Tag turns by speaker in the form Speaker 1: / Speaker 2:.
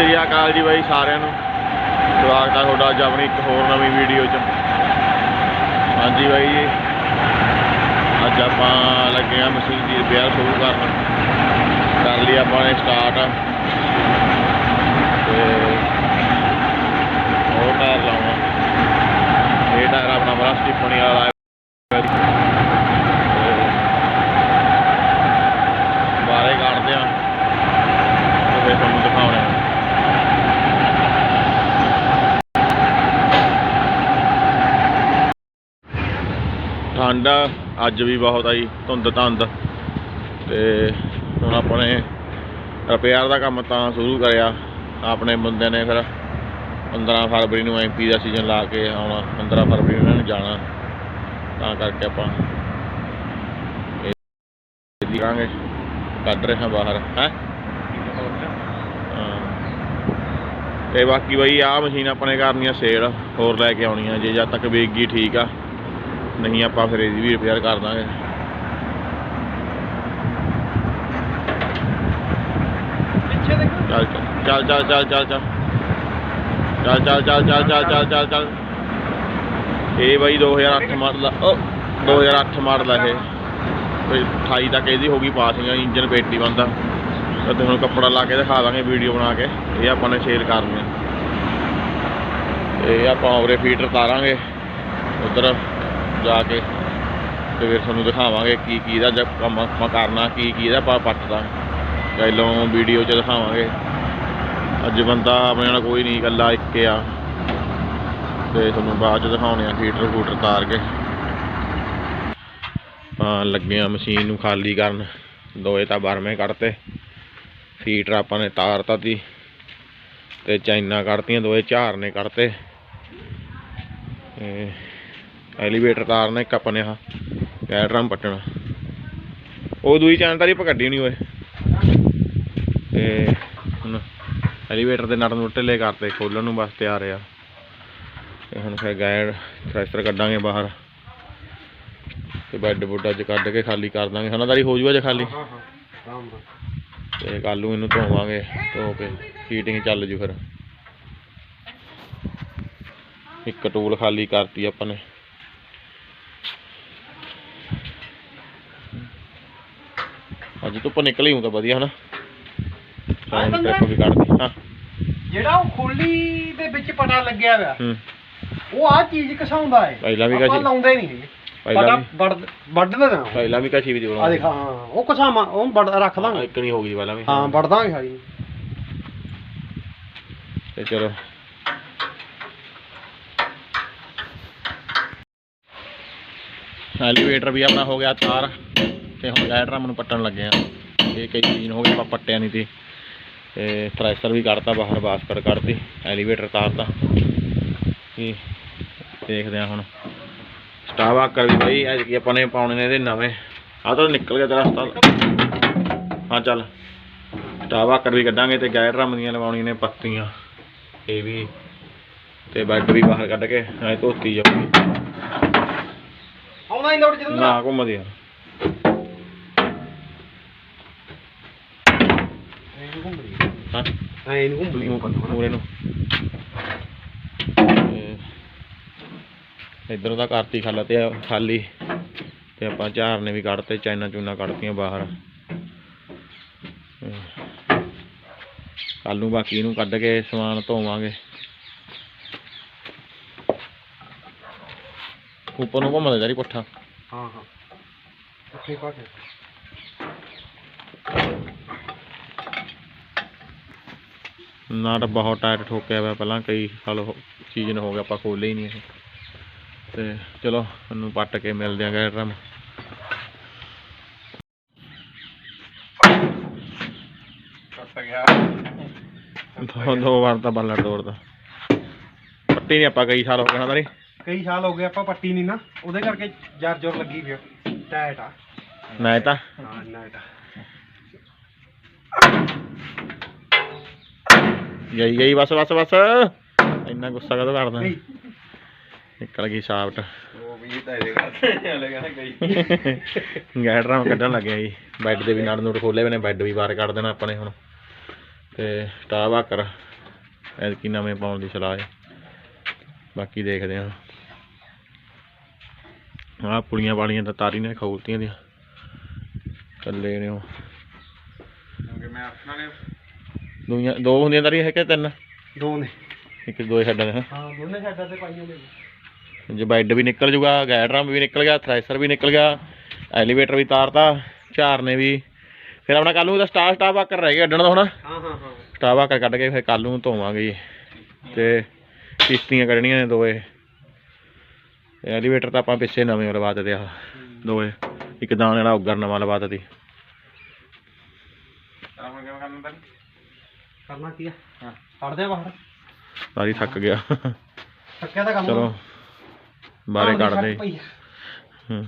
Speaker 1: ਸ੍ਰੀ ਅਕਾਲ ਜੀ ਬਾਈ ਸਾਰਿਆਂ ਨੂੰ। ਸਵਾਗਤ ਹੈ ਤੁਹਾਡਾ ਅੱਜ ਆਪਣੀ ਇੱਕ ਹੋਰ ਨਵੀਂ ਵੀਡੀਓ 'ਚ। ਹਾਂਜੀ ਬਾਈ ਜੀ। ਅੱਜ ਆਪਾਂ ਲੱਗੇ ਆ ਮਸ਼ੀਨ ਦੀ ਰਿਪੇਅਰ ਸ਼ੁਰੂ ਕਰਨ। ਕਰ ਲਈ ਆਪਾਂ ਨੇ ਸਟਾਰਟ ਤੇ ਹੋਰ ਟਾਇਰ ਲਾਉਣਾ। ਇਹ ਟਾਇਰ ਆਪਣਾ ਬੜਾ ਸਟਿਪਣੀ ਵਾਲਾ ਹੈ ਤੇ ਬਾਰੇ ਕੱਢਦੇ ਆ ਤੇ ਫਿਰ ਤੁਹਾਨੂੰ ਦਿਖਾਉਣੇ ਆ ਠੰਡ ਅੱਜ ਵੀ ਬਹੁਤ ਆਈ, ਧੁੰਦ ਧੰਦ ਤੇ ਹੁਣ ਆਪਣੇ ਰਿਪੇਅਰ ਦਾ ਕੰਮ ਤਾਂ ਸ਼ੁਰੂ ਕਰਿਆ। ਆਪਣੇ ਬੰਦਿਆਂ ਨੇ ਫਿਰ 15 ਫਰਵਰੀ ਨੂੰ ਐਮਪੀ ਦਾ ਸੀਜ਼ਨ ਲਾ ਕੇ ਆਉਣਾ 15 ਫਰਵਰੀ ਨੂੰ ਇਹਨਾਂ ਨੇ ਜਾਣਾ। ਤਾਂ ਕਰਕੇ ਆਪਾਂ ਇਹ ਕਰਾਂਗੇ ਕੱਢ ਰਹੇ ਹਾਂ ਬਾਹਰ, ਹੈ? ਤੇ ਬਾਕੀ ਬਈ ਆਹ ਮਸ਼ੀਨ ਆਪਣੇ ਕਰਨੀਆਂ ਸੇਲ ਹੋਰ ਲੈ ਕੇ ਆਉਣੀ ਆ ਜੇ ਜਦ ਤੱਕ ਵੇਚ ਠੀਕ ਆ। ਨਹੀਂ ਆਪਾਂ ਫਿਰ ਇਹਦੀ ਵੀ ਰਿਪੇਅਰ ਕਰ ਦਾਂਗੇ ਚੱਲ ਚੱਲ ਚੱਲ ਚੱਲ ਚੱਲ ਚੱਲ ਚੱਲ ਚੱਲ ਚੱਲ ਚੱਲ ਚੱਲ ਚੱਲ ਚੱਲ ਚੱਲ ਇਹ ਬਾਈ 2008 ਮਾਡਲ ਆ ਉਹ 2008 ਮਾਡਲ ਆ ਇਹ ਕੋਈ 28 ਤੱਕ ਇਹਦੀ ਹੋ ਗਈ ਪਾਸਿੰਗ ਇੰਜਨ ਪੇਟੀ ਬੰਦਾ ਤੇ ਹੁਣ ਕੱਪੜਾ ਲਾ ਕੇ ਦਿਖਾ ਦਾਂਗੇ ਵੀਡੀਓ ਬਣਾ ਕੇ ਇਹ ਆਪਾਂ ਨੇ ਸੇਲ ਕਰਨੀ ਇਹ ਆਪਾਂ ਔਰੇ ਫੀਟਰ ਤਾਰਾਂਗੇ ਉਧਰ ਜਾ ਕੇ ਤੇ ਫਿਰ ਤੁਹਾਨੂੰ ਦਿਖਾਵਾਂਗੇ ਕੀ ਕੀ ਦਾ ਕੰਮ ਆਪਾਂ ਕਰਨਾ, ਕੀ ਕੀ ਦਾ ਆਪਾਂ ਪੱਟਦਾ ਪਹਿਲੋਂ ਵੀਡੀਓ 'ਚ ਦਿਖਾਵਾਂਗੇ। ਅੱਜ ਬੰਦਾ ਆਪਣੇ ਨਾਲ ਕੋਈ ਨਹੀਂ ਇਕੱਲਾ, ਇੱਕ ਆ। ਤੇ ਤੁਹਾਨੂੰ ਬਾਅਦ 'ਚ ਦਿਖਾਉਣੇ ਆ ਹੀਟਰ ਹੂਟਰ ਤਾਰ ਕੇ। ਆਪਾਂ ਲੱਗੇ ਆ ਮਸ਼ੀਨ ਨੂੰ ਖਾਲੀ ਕਰਨ। ਦੋਏ ਤਾਂ ਬਰਮੇ ਕੱਢਤੇ। ਫੀਟਰ ਆਪਾਂ ਨੇ ਤਾਰਤਾ ਤੀ ਤੇ ਚਾਈਨਾ ਕੱਢਤੀਆਂ, ਦੋਏ ਝਾਰ ਨੇ ਕੱਢਤੇ। ਐਲੀਵੇਟਰ ਤਾਰਨਾ ਇੱਕ ਨੇ ਆਹ ਗੈਡਰਮ ਪੱਟਣਾ। ਉਹ ਦੂਈ ਚੈਨ ਤਾਂ ਆਪਾਂ ਕੱਢੀ ਨਹੀਂ ਓਏ। ਤੇ ਹੁਣ ਐਲੀਵੇਟਰ ਦੇ ਨਟ ਨੂੰ ਢਿੱਲੇ ਕਰਤੇ ਖੋਲਣ ਨੂੰ ਬਸ ਤਿਆਰ ਆ। ਤੇ ਹੁਣ ਫਿਰ ਗੈਰ ਥ੍ਰੈਸ਼ਰ ਕੱਢਾਂਗੇ ਬਾਹਰ। ਤੇ ਬੈੱਡ ਬੁੱਡ ਅੱਜ ਕੱਢ ਕੇ ਖਾਲੀ ਕਰ ਦਾਂਗੇ। ਹਨਾ ਦਾਰੀ ਹੋ ਜੂਗਾ ਜੇ ਖਾਲੀ? ਤੇ ਕੱਲ ਨੂੰ ਇਹਨੂੰ ਧੋਵਾਂਗੇ ਧੋ ਕੇ ਹੀਟਿੰਗ ਚੱਲ ਜੂ ਫਿਰ। ਇੱਕ ਟੂਲ ਖਾਲੀ ਕਰਤੀ ਆਪਾਂ ਨੇ। ਅੱਜ ਧੁੱਪ ਨਿਕਲ ਹੀ ਹੁੰਦਾ ਵਧੀਆ ਹਨਾ। ਵੀ ਕੱਢਦੀ ਹਾਂ।
Speaker 2: ਜਿਹੜਾ ਉਹ ਖੋਲੀ ਦੇ ਵਿੱਚ ਪਟਾ ਲੱਗਿਆ ਹੋਇਆ
Speaker 1: ਹੂੰ।
Speaker 2: ਉਹ ਆ ਚੀਜ਼ ਘਸਾਉਂਦਾ ਹੈ
Speaker 1: ਪਹਿਲਾਂ ਵੀ
Speaker 2: ਆਪਾਂ ਲਾਉਂਦੇ ਨਹੀਂ ਹੈਗੇ
Speaker 1: ਪਹਿਲਾਂ
Speaker 2: ਪਟਾ ਵੱਢ ਵੱਢ ਦੇਣਾ
Speaker 1: ਪਹਿਲਾਂ ਵੀ ਕਸ਼ੀ ਵੀ
Speaker 2: ਆ ਦੇਖ ਹਾਂ ਉਹ ਘਸਾਵਾਂ ਉਹ ਵੱਢ ਰੱਖ ਦਾਂਗੇ
Speaker 1: ਇੱਕ ਨਹੀਂ ਹੋ ਗਈ ਪਹਿਲਾਂ ਵੀ।
Speaker 2: ਹਾਂ ਵੱਢ ਦਾਂਗੇ ਸਾਰੀ।
Speaker 1: ਤੇ ਚਲੋ। ਐਲੀਵੇਟਰ ਵੀ ਆਪਣਾ ਹੋ ਗਿਆ ਤਾਰ। ਤੇ ਹੁਣ ਗੈਰ ਡਰਮ ਨੂੰ ਪੱਟਣ ਲੱਗੇ ਆ। ਇਹ ਕਈ ਚੀਜ਼ ਹੋ ਗਈ ਆਪਾਂ ਪੱਟਿਆ ਨਹੀਂ ਤੇ ਤੇ ਥ੍ਰੈਸ਼ਰ ਵੀ ਕੱਢਤਾ ਬਾਹਰ ਬਾਸਕਟ ਕੱਢਤੀ ਐਲੀਵੇਟਰ ਤਾਰਤਾ। ਇਹ ਦੇਖਦੇ ਆ ਹੁਣ। ਸਟਾਫ ਆਕਰ ਵੀ ਬਈ ਅੱਜ ਕੀ ਆਪਾਂ ਨੇ ਪਾਉਣੇ ਨੇ ਇਹਦੇ ਨਵੇਂ। ਆਹ ਤਾਂ ਨਿਕਲ ਗਿਆ ਤੇਰਾ ਰਸਤਾ ਹਾਂ ਚੱਲ। ਸਟਾਫ ਆਕਰ ਵੀ ਕੱਢਾਂਗੇ ਤੇ ਗੈਰ ਡਰਮ ਦੀਆਂ ਲਵਾਉਣੀਆਂ ਨੇ ਪੱਤੀਆਂ। ਇਹ ਵੀ ਤੇ ਬੈੱਡ ਵੀ ਬਾਹਰ ਕੱਢ ਕੇ ਐ ਧੋਤੀ ਜਾਊਗੀ।
Speaker 2: ਆਉਂਦਾ ਨਹੀਂ ਲੋੜ ਜਦੋਂ
Speaker 1: ਨਾ ਘੁੰਮਦੀ ਯਾਰ ਤੇ ਇਧਰੋਂ ਦਾ ਕਰਤੀ ਖਾਲਾ ਤੇ ਖਾਲੀ ਤੇ ਆਪਾਂ ਝਾਰ ਨੇ ਵੀ ਕੱਢਤੇ ਚਾਈਨਾ ਚੂਨਾ ਕੱਢਤੀਆਂ ਬਾਹਰ ਕੱਲ ਨੂੰ ਬਾਕੀ ਇਹਨੂੰ ਕੱਢ ਕੇ ਸਮਾਨ ਧੋਵਾਂਗੇ ਉੱਪਰ ਨੂੰ ਘੁੰਮਦਾ ਜਾਰੀ ਪੁੱਠਾ
Speaker 2: ਹਾਂ ਹਾਂ ਇੱਥੇ ਪਾ ਕੇ
Speaker 1: ਨਾਟ ਬਹੁਤ ਟਾਇਟ ਠੋਕਿਆ ਹੋਇਆ ਪਹਿਲਾਂ ਕਈ ਸਾਲ ਸੀਜ਼ਨ ਹੋ ਗਿਆ ਆਪਾਂ ਖੋਲੇ ਹੀ ਨਹੀਂ ਇਹ। ਤੇ ਚਲੋ ਇਹਨੂੰ ਪੱਟ ਕੇ ਮਿਲਦੇ ਆਂ
Speaker 2: ਟੁੱਟ ਗਿਆ
Speaker 1: ਦੋ ਦੋ ਵਾਰ ਤਾਂ ਬੱਲਾ ਤੋੜਦਾ ਪੱਟੀ ਨਹੀਂ ਆਪਾਂ ਕਈ ਸਾਲ ਹੋ ਗਏ ਨਾ ਤਾਰੀ।
Speaker 2: ਕਈ ਸਾਲ ਹੋ ਗਏ ਆਪਾਂ ਪੱਟੀ ਨਹੀਂ ਨਾ ਉਹਦੇ ਕਰਕੇ ਜਰ ਜੋਰ ਲੱਗੀ ਫਿਰ ਟਾਇਟ ਆ।
Speaker 1: ਨਾ ਤਾਂ
Speaker 2: ਹਾਂ ਨਾਈਟ ਆ
Speaker 1: ਗਈ ਗਈ ਬਸ ਬਸ ਬਸ। ਇੰਨਾ ਗੁੱਸਾ ਕਦੋਂ ਕਰਦਾ? ਨਿਕਲ ਗਈ ਸਾਫਟ।
Speaker 2: ਉਹ ਵੀ ਤਾਂ ਇਹਦੇ ਘਰ ਹਲੇ ਕਹਿੰਦਾ ਗਈ।
Speaker 1: ਗੈਡਰਾਂ ਕੱਢਣ ਲੱਗਿਆ ਜੀ। ਬੈੱਡ ਦੇ ਵੀ ਨੜ ਨੂੜ ਖੋਲੇ ਹੋਏ ਨੇ ਬੈੱਡ ਵੀ ਬਾਹਰ ਕੱਢ ਦੇਣਾ ਆਪਾਂ ਨੇ ਹੁਣ। ਤੇ ਸਟਾਫ ਆਕਰ ਐਤਕੀ ਨਵੇਂ ਪਾਉਣ ਦੀ ਸਲਾਹ ਹੈ ਬਾਕੀ ਦੇਖਦੇ ਹਾਂ ਆਹ ਪੁਲੀਆਂ ਵਾਲੀਆਂ ਤਾਂ ਤਾਰੀ ਨੇ ਖੋਲਤੀਆਂ ਦੀਆਂ। ਕੱਲੇ ਨੇ ਉਹ।
Speaker 2: ਕਿਉਂਕਿ ਮੈਂ ਆਖਣਾ ਨੇ
Speaker 1: ਦੁਨੀਆਂ ਦੋ ਹੁੰਦੀਆਂ ਤਾਰੀਆਂ ਹੈ ਕਿ ਤਿੰਨ?
Speaker 2: ਦੋ ਨੇ।
Speaker 1: ਇੱਕ ਦੋ ਛੱਡਾਂ ਦੇ ਹਾਂ?
Speaker 2: ਹਾਂ ਦੋਨੇ ਸਾਈਡਾਂ ਤੇ ਪਾਈਆਂ ਨੇ।
Speaker 1: ਜੇ ਬੈੱਡ ਵੀ ਨਿਕਲ ਜੂਗਾ ਗੈਡ ਡਰਮ ਵੀ ਨਿਕਲ ਗਿਆ ਥ੍ਰੈਸ਼ਰ ਵੀ ਨਿਕਲ ਗਿਆ ਐਲੀਵੇਟਰ ਵੀ ਤਾਰਤਾ ਝਾਰਨੇ ਵੀ। ਫਿਰ ਆਪਣਾ ਕੱਲ ਨੂੰ ਦਾ ਸਟਾਰ ਸਟਾਰ ਵਾਕਰ ਰਹਿ ਗਿਆ ਅੱਡਣ ਦਾ ਹੁਣ।
Speaker 2: ਹਾਂ ਹਾਂ ਹਾਂ।
Speaker 1: ਸਟਾਰ ਵਾਕਰ ਕੱਢ ਕੇ ਫਿਰ ਕੱਲ ਨੂੰ ਧੋਵਾਂਗੇ ਜੀ। ਤੇ ਕਿਸ਼ਤੀਆਂ ਕੱਢਣੀਆਂ ਨੇ ਦੋਏ ਐਲੀਵੇਟਰ ਤਾਂ ਆਪਾਂ ਪਿੱਛੇ ਨਵੇਂ ਲਵਾ ਦਿੱਤੇ ਆ ਦੋਏ ਇੱਕ ਦਾਣੇ ਵਾਲਾ ਉੱਗਰ ਨਵਾਂ ਲਵਾ ਦਿੱਤੀ।
Speaker 2: ਤਾਂ ਹੁਣ ਕਿਵੇਂ ਕਰਨਾ ਤੈਨੂੰ? ਕਰਨਾ ਕੀ ਆ? ਹਾਂ। ਕੱਢਦੇ ਆ ਬਾਹਰ।
Speaker 1: ਸਾਰੀ ਥੱਕ ਗਿਆ।
Speaker 2: ਥੱਕਿਆ ਤਾਂ ਕੰਮ
Speaker 1: ਚਲੋ ਬਾਰੇ ਕੱਢਦੇ
Speaker 2: ਆ। ਹੂੰ।